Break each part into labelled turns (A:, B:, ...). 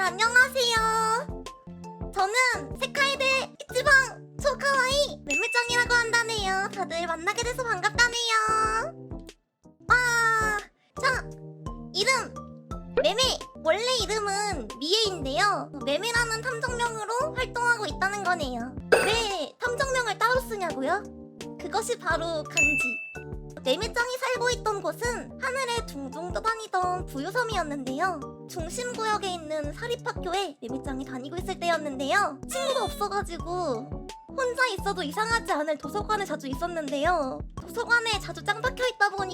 A: 안녕하세요. 저는 세카이데 이치방 초카와이 매매짱이라고 한다네요. 다들 만나게 돼서 반갑다네요. 와, 자, 이름 매매. 원래 이름은 미에인데요. 매매라는 탐정명으로 활동하고 있다는 거네요. 왜 탐정명을 따로 쓰냐고요? 그것이 바로 간지. 매매짱이 살고 있던 곳은 하늘에 둥둥 떠다니던 부유섬이었는데요. 중심 구역에 있는 사립학교에 매매짱이 다니고 있을 때였는데요. 친구가 없어가지고 혼자 있어도 이상하지 않을 도서관에 자주 있었는데요. 도서관에 자주 짱 박혀 있다 읽을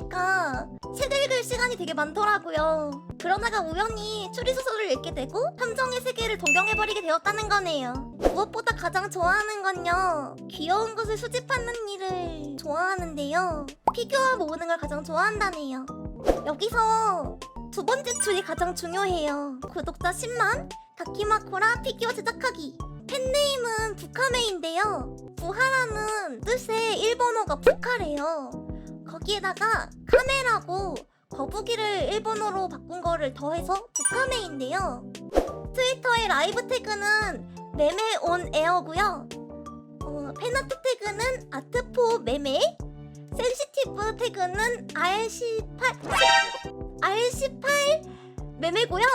A: 시간이 되게 많더라고요. 그러다가 우연히 추리소설을 읽게 되고 탐정의 세계를 동경해버리게 되었다는 거네요. 무엇보다 가장 좋아하는 건요. 귀여운 것을 수집하는 일을 좋아하는데요. 피규어 모으는 걸 가장 좋아한다네요. 여기서 두 번째 줄이 가장 중요해요. 구독자 10만, 다키마코라 피규어 제작하기. 팬네임은 부카메인데요. 부하라는 뜻의 일본어가 부카래요. 거기에다가 카메라고 거북이를 일본어로 바꾼 거를 더해서 부카메인데요. 트위터의 라이브 태그는 매매 온 에어고요. 어, 팬아트 태그는 아트포 매매. 센시티브 태그는 RC8 RC8 매매고요.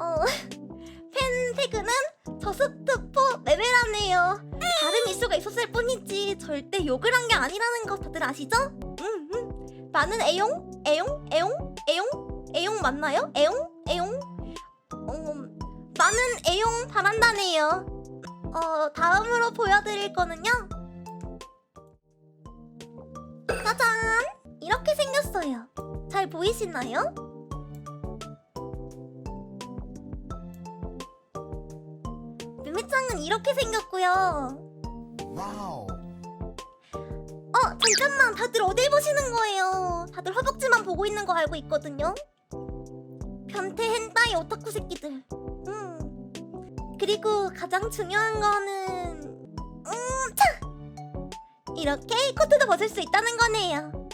A: 어, 팬 태그는 저스트포 매매라네요. 다른 이슈가 있었을 뿐이지 절대 욕을 한 게 아니라는 거 다들 아시죠? 음, 음. 많은 애용, 애용, 애용, 애용, 애용 맞나요? 애용, 애용. 어, 많은 애용 바란다네요. 어, 다음으로 보여드릴 거는요. 짜잔! 이렇게 생겼어요. 잘 보이시나요? 뮤미짱은 이렇게 생겼고요.
B: 와우.
A: 어, 잠깐만. 다들 어딜 보시는 거예요? 다들 허벅지만 보고 있는 거 알고 있거든요. 변태 hentai 오타쿠 새끼들. 음. 그리고 가장 중요한 거는 음, 차! 이렇게 코트도 벗을 수 있다는 거네요.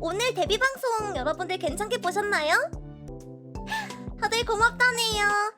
A: 오늘 데뷔 방송 여러분들 괜찮게 보셨나요? 다들 고맙다네요.